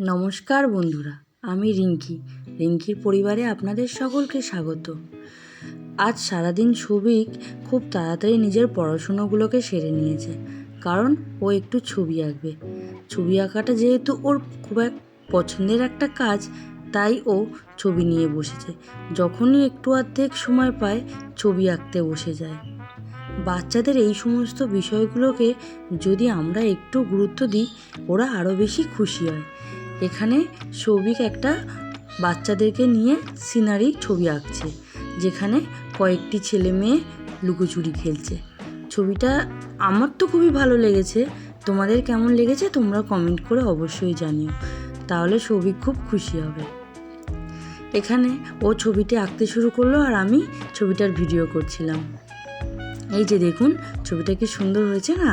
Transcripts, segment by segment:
নমস্কার বন্ধুরা, আমি রিঙ্কি। রিঙ্কির পরিবারে আপনাদের সকলকে স্বাগত। আজ সারাদিন সবিক খুব তাড়াতাড়ি নিজের পড়াশুনোগুলোকে সেরে নিয়েছে, কারণ ও একটু ছবি আঁকবে। ছবি আঁকাটা যেহেতু ওর খুব এক পছন্দের একটা কাজ, তাই ও ছবি নিয়ে বসেছে। যখনই একটু অর্ধেক সময় পায়, ছবি আঁকতে বসে যায়। বাচ্চাদের এই সমস্ত বিষয়গুলোকে যদি আমরা একটু গুরুত্ব দিই, ওরা আরও বেশি খুশি হয়। এখানে সৌভিক একটা বাচ্চাদেরকে নিয়ে সিনারি ছবি আঁকছে, যেখানে কয়েকটি ছেলে মেয়ে লুকোচুরি খেলছে। ছবিটা আমার তো খুবই ভালো লেগেছে। তোমাদের কেমন লেগেছে তোমরা কমেন্ট করে অবশ্যই জানিও। তাহলে সৌভিক খুব খুশি হবে। এখানে ও ছবিটি আঁকতে শুরু করল আর আমি ছবিটার ভিডিও করছিলাম। এই যে দেখুন, ছবিটা কি সুন্দর হয়েছে না?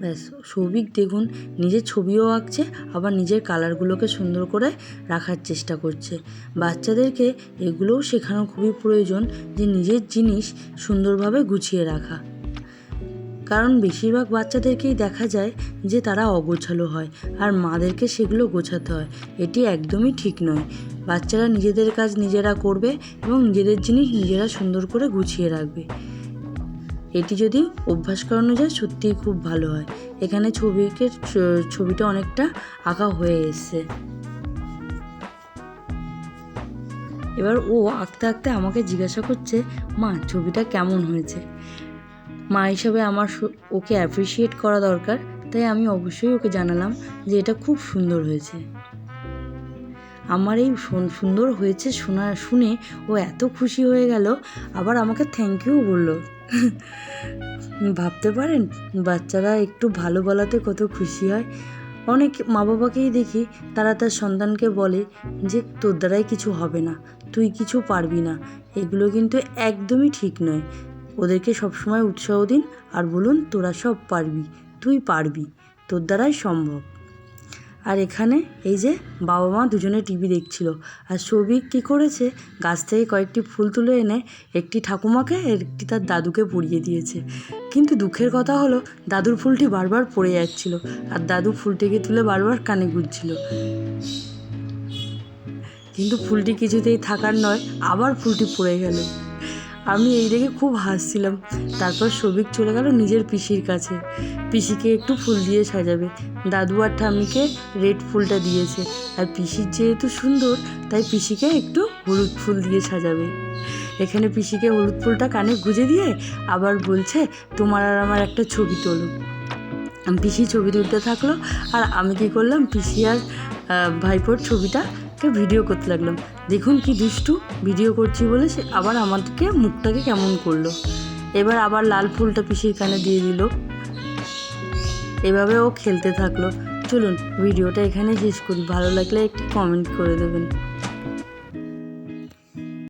ব্যাস, সৌভিক দেখুন নিজের ছবিও আঁকছে, আবার নিজের কালারগুলোকে সুন্দর করে রাখার চেষ্টা করছে। বাচ্চাদেরকে এগুলোও শেখানো খুবই প্রয়োজন যে নিজের জিনিস সুন্দরভাবে গুছিয়ে রাখা। কারণ বেশিরভাগ বাচ্চাদেরকেই দেখা যায় যে তারা অগোছালো হয়, আর মাদেরকে সেগুলো গোছাতে হয়। এটি একদমই ঠিক নয়। বাচ্চারা নিজেদের কাজ নিজেরা করবে এবং নিজেদের জিনিস নিজেরা সুন্দর করে গুছিয়ে রাখবে। এটি যদি অভ্যাস করানো যায়, সত্যিই খুব ভালো হয়। এখানে ছবিকে ছবিটা অনেকটা আঁকা হয়ে এসছে। এবার ও আঁকতে আঁকতে আমাকে জিজ্ঞাসা করছে, মা, ছবিটা কেমন হয়েছে? মা হিসাবে আমার ওকে অ্যাপ্রিসিয়েট করা দরকার, তাই আমি অবশ্যই ওকে জানালাম যে এটা খুব সুন্দর হয়েছে। আমার এই সুন্দর হয়েছে শোনা, শুনে ও এত খুশি হয়ে গেল, আবার আমাকে থ্যাংক ইউ বলল। ভাবতে পারেন, বাচ্চারা একটু ভালো বলাতে কত খুশি হয়। অনেক মা বাবাকেই দেখি, তারা তার সন্তানকে বলে যে, তোর দ্বারাই কিছু হবে না, তুই কিছু পারবি না। এগুলো কিন্তু একদমই ঠিক নয়। ওদেরকে সবসময় উৎসাহ দিন, আর বলুন, তোরা সব পারবি, তুই পারবি, তোর দ্বারাই সম্ভব। আর এখানে এই যে বাবা মা দুজনে টিভি দেখছিল। আর সৌভিক কী করেছে? গাছ থেকে কয়েকটি ফুল তুলে এনে একটি ঠাকুমাকে একটি তার দাদুকে পরিয়ে দিয়েছে। কিন্তু দুঃখের কথা হলো, দাদুর ফুলটি বারবার পড়ে যাচ্ছিল আর দাদু ফুলটিকে তুলে বারবার কানে গুঁজছিল। কিন্তু ফুলটি কিছুতেই থাকার নয়, আবার ফুলটি পড়ে গেল। আমি এই দেখে খুব হাসছিলাম। তারপর সবিক চলে গেল নিজের পিসির কাছে। পিসিকে একটু ফুল দিয়ে সাজাবে। দাদু আর ঠাম্মিকে রেড ফুলটা দিয়েছে। আর পিসির যেহেতু সুন্দর, তাই পিসিকে একটু হলুদ ফুল দিয়ে সাজাবে। এখানে পিসিকে হলুদ ফুলটা কানে গুঁজে দিয়ে আবার বলছে, তোমার আর আমার একটা ছবি তোলো। পিসি ছবি তুলতে থাকল। আর আমি কি করলাম, পিসি আর ভাইপোর ছবিটাকে ভিডিও করতে লাগলাম। দেখুন কি দুষ্টু ভিডিও করছি বলে সে আবার আমাদেরকে মুখটাকে কেমন করল। এবার আবার লাল ফুলটা পিসির কানে দিয়ে দিল। এভাবে ও খেলতে থাকল। চলুন, ভিডিওটা এখানে শেষ করি। ভালো লাগলে একটি কমেন্ট করে দেবেন।